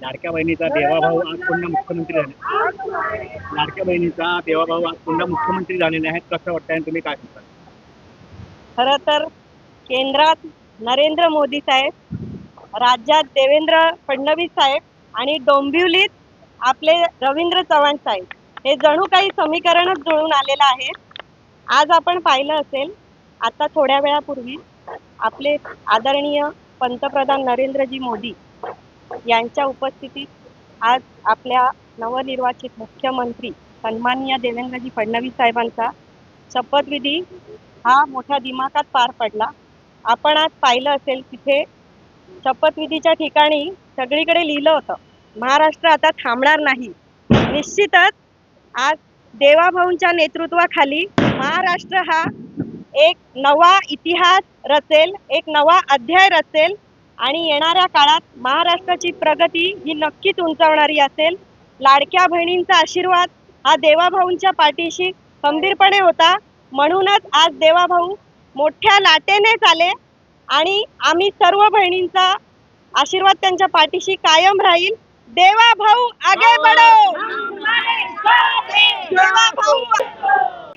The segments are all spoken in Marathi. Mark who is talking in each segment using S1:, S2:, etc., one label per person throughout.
S1: लाडक्या बहिणीचा देवाभाऊ आज पुन्हा मुख्यमंत्री झाले. लाडक्या बहिणीचा देवाभाऊ आज पुन्हा मुख्यमंत्री झालेले आहेत. कसं वाटतंय आणि तुम्ही काय सांगता?
S2: खरं तर केंद्रात नरेंद्र मोदी साहेब राज्यात देवेंद्र फडणवीस साहेब आणि डोंबिवलीत आपले रवींद्र चव्हाण साहेब. हे जणू काही समीकरणच जुळून आलेलं आहे. आज आपण पाहिलं असेल आता थोड्या वेळापूर्वी आपले आदरणीय पंतप्रधान नरेंद्रजी मोदी यांच्या उपस्थितीत आज आपल्या नवनिर्वाचित मुख्यमंत्री सन्माननीय देवेंद्रजी फडणवीस साहेबांचा शपथविधी हा मोठ्या दिमाखात पार पडला. आपण आज पाहिलं असेल तिथे शपथविधीच्या ठिकाणी सगळीकडे लिहिलं होतं. महाराष्ट्र आता थांबणार नाही. निश्चितच आज देवाभाऊंच्या नेतृत्वाखाली महाराष्ट्र हा एक नवा इतिहास रचेल एक नवा अध्याय रचेल आणि येणाऱ्या काळात महाराष्ट्राची प्रगती ही नक्कीच उंचावणारी असेल. लाडक्या बहिणींचा आशीर्वाद हा देवाभाऊंच्या पाठीशी खंबीरपणे होता. म्हणूनच आज देवाभाऊ मोठ्या लाटेनेच आले आणि आम्ही सर्व बहिणींचा आशीर्वाद त्यांच्या पाठीशी कायम राहील. देवा भाऊ आगे बढो। देवा भाऊ।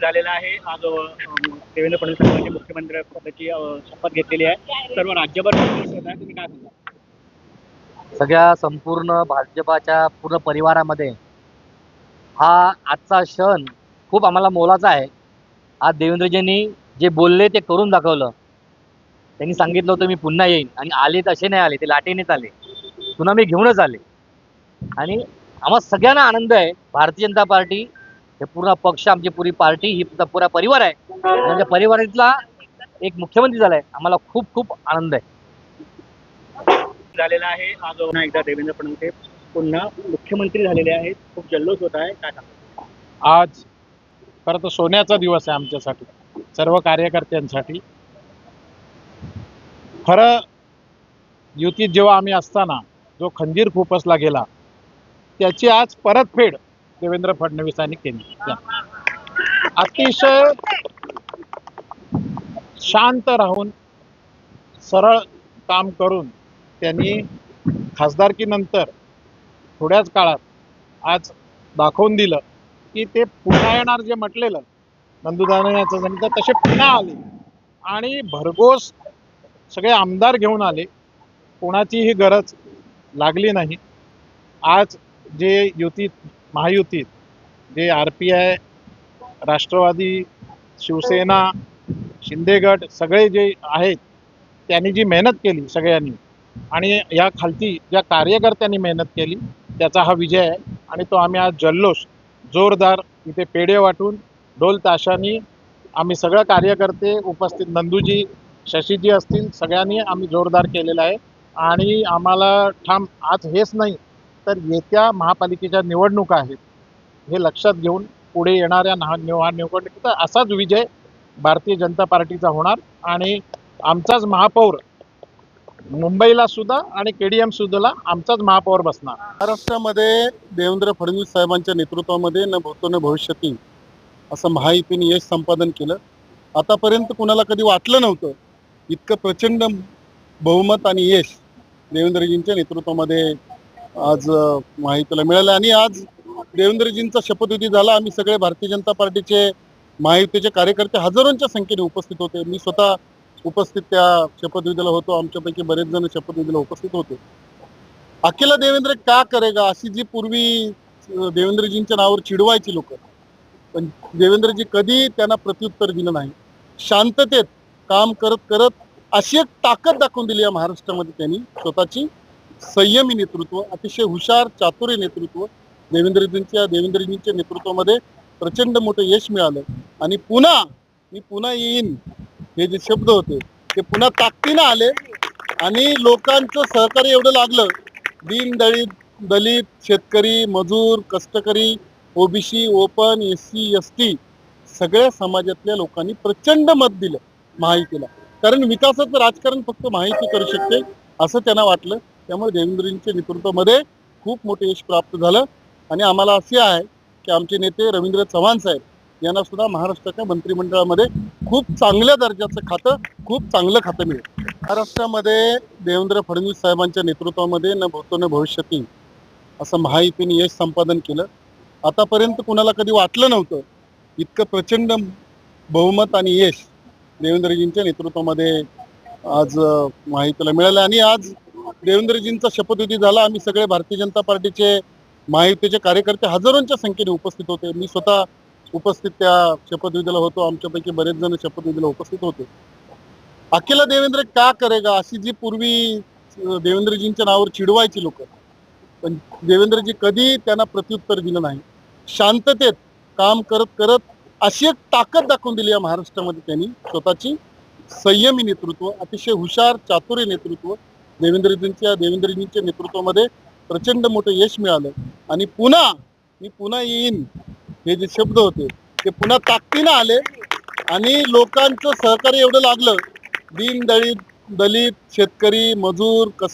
S1: झालेला आहे. आज देवेंद्र फडणवीस साहेबांनी मुख्यमंत्री पदाची शपथ घेतलेली आहे. सर्व राज्यभर. तुम्ही काय सांगता
S3: सगळ्या संपूर्ण भाजपाच्या पूर्ण परिवारामध्ये हा आजचा क्षण खूप आम्हाला मोलाचा आहे. आज देवेंद्रजींनी जे बोलले ते करून दाखवलं. त्यांनी सांगितलं होतं मी पुन्हा येईन. आणि आले तसे नाही आले. ते लाटेनेच आले. पुन्हा मी घेऊनच आले. आणि आम्हा सगळ्यांना आनंद आहे. भारतीय जनता पार्टी हे पूर्ण पक्ष आमची पुरी पार्टी ही पुरा पुरा परिवार आहे. त्यांच्या परिवारातला एक मुख्यमंत्री झालाय आम्हाला खूप खूप आनंद आहे.
S1: झालेला आहे. आज पुन्हा एकदा देवेंद्र फडणवीस हे पुन्हा मुख्यमंत्री झालेले आहेत. खूप जल्लोष होत आहे. काय सांगता?
S4: आज खरं तर सोन्याचा दिवस आहे आमच्यासाठी सर्व कार्यकर्त्यांसाठी. खरं युतीत जेव्हा आम्ही असताना जो खंजीर खुपसला गेला त्याची आज परतफेड देवेंद्र फडणवीसांनी केली. अतिशय शांत राहून सरळ काम करून त्यांनी खासदारकीनंतर थोड्याच काळात आज दाखवून दिलं की ते पुन्हा येणार जे म्हटलेलं नंदुदानाचं सांगितलं तसे पुन्हा आले. आणि भरघोस सगळे आमदार घेऊन आले. कोणाचीही गरज लागली नाही. आज जे युतीत महायुतीत जे R P I Rashtravadi Shiv Sena शिंदेगड सगळे जे आहेत त्यांनी जी मेहनत केली सगळ्यांनी आणि या खालती ज्या कार्यकर्त्यांनी मेहनत केली त्याचा हा विजय आहे. आणि तो आम्ही आज जल्लोष जोरदार इथे पेढे वाटून ढोल ताशानी आम्ही सगळं कार्यकर्ते उपस्थित नंदूजी शशीजी असतील सगळ्यांनी आम्ही जोरदार केलेला आहे. आणि आम्हाला ठाम आज हेच नाही तर येत्या महापालिकेच्या निवडणुका आहेत हे लक्षात घेऊन पुढे येणाऱ्या नहा निवडणुकीचा असाच विजय भारतीय जनता पार्टीचा होणार आणि आमचाच महापौर मुंबईला सुद्धा आणि के डी एम सुद्धाला आमचाच महापौर बसणार.
S5: महाराष्ट्रामध्ये देवेंद्र फडणवीस साहेबांच्या नेतृत्वामध्ये न भूतो न भविष्यती असं महायुतीने यश संपादन केलं. आतापर्यंत कुणाला कधी वाटलं नव्हतं इतकं प्रचंड बहुमत आणि यश देवेंद्रजींच्या नेतृत्वामध्ये आज माहितीला महायुतीला मिळालं आणि आज देवेंद्रजींचा शपथविधी झाला. आम्ही सगळे भारतीय जनता पार्टीचे महायुतीचे कार्यकर्ते हजारोंच्या संख्येने उपस्थित होते. मी स्वतः उपस्थित त्या शपथविधीला होतो. आमच्यापैकी बरेच जण शपथविधीला उपस्थित होते. अकेला देवेंद्र का करेगा? अशी जी पूर्वी देवेंद्रजींच्या नावावर चिडवायची लोक. पण देवेंद्रजी कधी त्यांना प्रत्युत्तर दिलं नाही. शांततेत काम करत करत अशी एक ताकद दाखवून दिली या महाराष्ट्रामध्ये त्यांनी स्वतःची. संयमी नेतृत्व अतिशय हुशार चातुर्य नेतृत्व. देवेंद्रजींच्या देवेंद्रजींच्या नेतृत्वामध्ये प्रचंड मोठं यश मिळालं. आणि पुन्हा मी पुन्हा येईन. हे जे शब्द होते ते पुन्हा ताकदीनं आले. आणि लोकांचं सहकार्य एवढं लागलं. दीन दलित दलित शेतकरी मजूर कष्टकरी OBC open S C S T सगळ्या समाजातल्या लोकांनी प्रचंड मत दिलं महायुतीला कारण विकासाचं राजकारण फक्त माहिती करू शकते असं त्यांना वाटलं. त्यामुळे देवेंद्रजींच्या नेतृत्वामध्ये खूप मोठं यश प्राप्त झालं. आणि आम्हाला असे आहे की आमचे नेते रवींद्र चव्हाण साहेब यांना सुद्धा महाराष्ट्राच्या मंत्रिमंडळामध्ये खूप चांगल्या दर्जाचं खातं खूप चांगलं खातं मिळेल. महाराष्ट्रामध्ये देवेंद्र फडणवीस साहेबांच्या नेतृत्वामध्ये न भूतो न भविष्यती असं महायुतीने यश संपादन केलं. आतापर्यंत कुणाला कधी वाटलं नव्हतं इतकं प्रचंड बहुमत आणि यश देवेंद्रजींच्या नेतृत्वामध्ये आज माहितीला महायुतीला मिळालं. आणि आज देवेंद्रजींचा शपथविधी झाला. आम्ही सगळे भारतीय जनता पार्टीचे महायुतीचे कार्यकर्ते हजारोंच्या संख्येने उपस्थित होते. मी स्वतः उपस्थित त्या शपथविधीला होतो. आमच्यापैकी बरेच जण शपथविधीला उपस्थित होते. अकेला देवेंद्र का करेगा? अशी जी पूर्वी देवेंद्रजींच्या नावावर चिडवायची लोक. पण देवेंद्रजी कधी त्यांना प्रत्युत्तर दिलं नाही. शांततेत काम करत करत अशी एक ताकद दाखवून दिली या महाराष्ट्रामध्ये त्यांनी. स्वतःची संयमी नेतृत्व अतिशय हुशार चातुर्य नेतृत्व देवेंद्रजींच्या देवेंद्रजींच्या नेतृत्वामध्ये प्रचंड मोठं यश मिळालं. आणि पुन्हा मी पुन्हा येईन. हे जे शब्द होते ते पुन्हा ताकदीनं आले. आणि लोकांचं सहकार्य एवढं लागलं. दीन दलित दलित शेतकरी मजूर कस